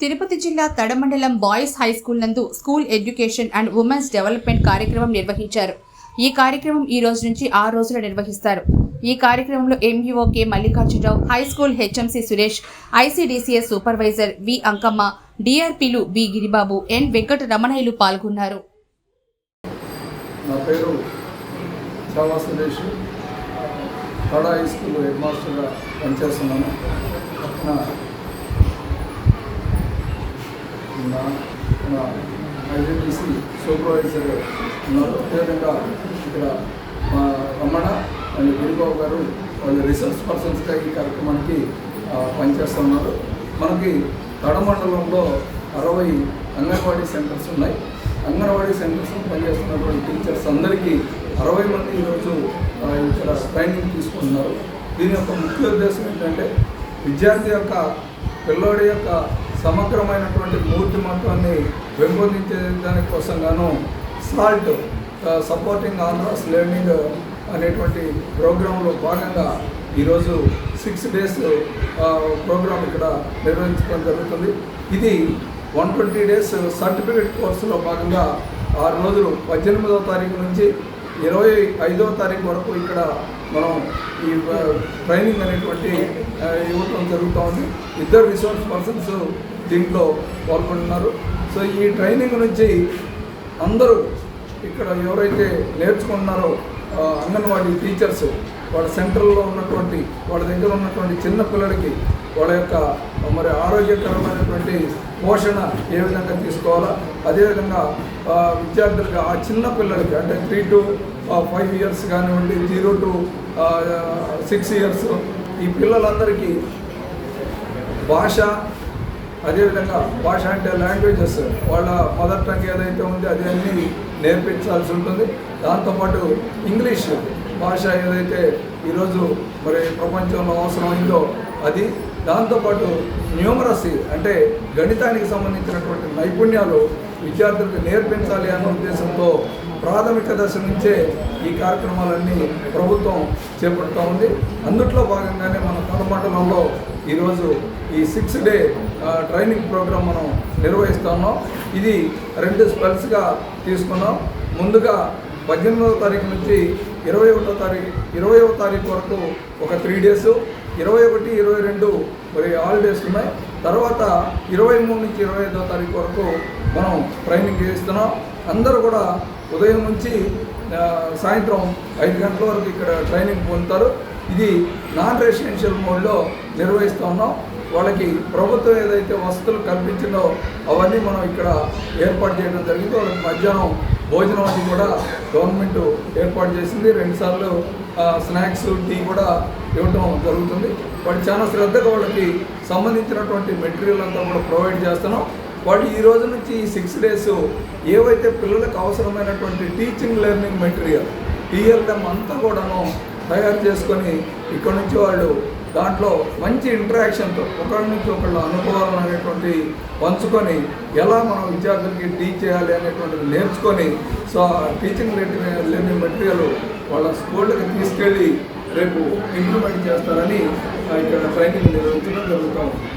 తిరుపతి జిల్లా తడమండలం boys high school నందు school education and women's development కార్యక్రమం నిర్వహించారు. ఈ కార్యక్రమం ఈ రోజు నుంచి ఆరు రోజులు నిర్వహిస్తారు. ఈ కార్యక్రమంలో MEO K Mallikarjunarao high school HMC Suresh ICDCS supervisor V Ankamma డిఆర్పీలు B Giribabu N Venkata రమణయ్యలు పాల్గొన్నారు. నా పేరు Chhaava Suresh. High school head మాస్టర్గా పనిచేస్తున్నాను. నా నా నా సూపర్వైజర్ ఉన్నారు. అదేవిధంగా ఇక్కడ మా రమణ అండ్ గురుబాబు గారు వాళ్ళు రిసోర్స్ పర్సన్స్గా ఈ కార్యక్రమానికి ఆ, పనిచేస్తున్నారు మనకి తడమండలంలో అరవై అంగన్వాడీ సెంటర్స్ ఉన్నాయి. అంగన్వాడీ సెంటర్స్ పనిచేస్తున్నటువంటి టీచర్స్ అందరికీ అరవై మంది ఈరోజు ఇక్కడ ట్రైనింగ్ తీసుకుంటున్నారు. దీని యొక్క ముఖ్య ఉద్దేశం ఏంటంటే విద్యార్థి యొక్క పిల్లోడి యొక్క సమగ్రమైనటువంటి మూర్తిమత్వాన్ని పెంపొందించే దాని కోసం గాను సాల్ట్ సపోర్టింగ్ ఆంధ్రాస్ లెర్నింగ్ అనేటువంటి ప్రోగ్రాంలో భాగంగా ఈరోజు సిక్స్ డేస్ ప్రోగ్రాం ఇక్కడ నిర్వహించడం జరుగుతుంది. ఇది వన్ ట్వంటీ డేస్ సర్టిఫికేట్ కోర్సులో భాగంగా ఆరు రోజులు పద్దెనిమిదవ తారీఖు నుంచి ఇరవై ఐదవ తారీఖు వరకు ఇక్కడ మనం ఈ ట్రైనింగ్ అనేటువంటి ఇవ్వటం జరుగుతూ ఉంది. ఇద్దరు రిసోర్స్ పర్సన్స్ దీంట్లో పాల్గొంటున్నారు సో ఈ ట్రైనింగ్ నుంచి అందరూ ఇక్కడ ఎవరైతే నేర్చుకుంటున్నారో అంగన్వాడీ టీచర్స్ వాళ్ళ సెంటర్లో ఉన్నటువంటి వాళ్ళ దగ్గర ఉన్నటువంటి చిన్న పిల్లలకి వాళ్ళ యొక్క మరి ఆరోగ్యకరమైనటువంటి పోషణ ఏ విధంగా తీసుకోవాలా? అదేవిధంగా విద్యార్థులకి ఆ చిన్న పిల్లలకి అంటే త్రీ టు ఫైవ్ ఇయర్స్ కానివ్వండి జీరో టు సిక్స్ ఇయర్స్ ఈ పిల్లలందరికీ భాష అదేవిధంగా భాష అంటే లాంగ్వేజెస్ వాళ్ళ మదర్ టంగ్ ఏదైతే ఉందో అది అన్నీ నేర్పించాల్సి ఉంటుంది. దాంతోపాటు ఇంగ్లీష్ భాష ఏదైతే ఈరోజు మరి ప్రపంచంలో అవసరమైందో అది దాంతోపాటు న్యూమరసీ అంటే గణితానికి సంబంధించినటువంటి నైపుణ్యాలు విద్యార్థులకు నేర్పించాలి అన్న ఉద్దేశంతో ప్రాథమిక దశ నుంచే ఈ కార్యక్రమాలన్నీ ప్రభుత్వం చేపడుతూ ఉంది. అందుట్లో భాగంగానే మన కడమండలంలో ఈరోజు ఈ సిక్స్ డే ట్రైనింగ్ ప్రోగ్రాం మనం నిర్వహిస్తున్నాం ఇది రెండు స్పెల్స్గా తీసుకున్నాం. ముందుగా పద్దెనిమిదవ తారీఖు నుంచి ఇరవై ఒకటో తారీఖు ఇరవైవ తారీఖు వరకు ఒక త్రీ డేస్ ఇరవై ఒకటి ఇరవై రెండు మరి హాలిడేస్ ఉన్నాయి. తర్వాత ఇరవై మూడు నుంచి ఇరవై ఐదో తారీఖు వరకు మనం ట్రైనింగ్ చేస్తున్నాం అందరూ కూడా ఉదయం నుంచి సాయంత్రం ఐదు గంటల వరకు ఇక్కడ ట్రైనింగ్ పొందుతారు. ఇది నాన్ రెసిడెన్షియల్ మోడ్లో నిర్వహిస్తూ ఉన్నాం. వాళ్ళకి ప్రభుత్వం ఏదైతే వసతులు కల్పించిందో అవన్నీ మనం ఇక్కడ ఏర్పాటు చేయడం జరిగింది. వాళ్ళకి మధ్యాహ్నం భోజనం అది కూడా గవర్నమెంట్ ఏర్పాటు చేసింది. రెండుసార్లు స్నాక్స్ టీ కూడా ఇవ్వటం జరుగుతుంది. వాటి చాలా శ్రద్ధగా వాళ్ళకి సంబంధించినటువంటి మెటీరియల్ అంతా కూడా ప్రొవైడ్ చేస్తున్నాం. వాళ్ళు ఈ రోజు నుంచి ఈ సిక్స్ డేస్ ఏవైతే పిల్లలకు అవసరమైనటువంటి టీచింగ్ లెర్నింగ్ మెటీరియల్ టీఎల్ఎం అంతా కూడాను తయారు చేసుకొని ఇక్కడ నుంచి వాళ్ళు దాంట్లో మంచి ఇంటరాక్షన్తో ఒకళ్ళ నుంచి ఒకళ్ళ అనుభవాలు అనేటువంటి పంచుకొని ఎలా మనం విద్యార్థులకి టీచ్ చేయాలి అనేటువంటిది నేర్చుకొని సో ఆ టీచింగ్ లెర్నింగ్ మెటీరియల్ వాళ్ళ స్కూళ్ళకి తీసుకెళ్ళి రేపు ఇంప్లిమెంట్ చేస్తారని ఇక్కడ ట్రైనింగ్ నిర్వహించడం జరుగుతూ ఉంది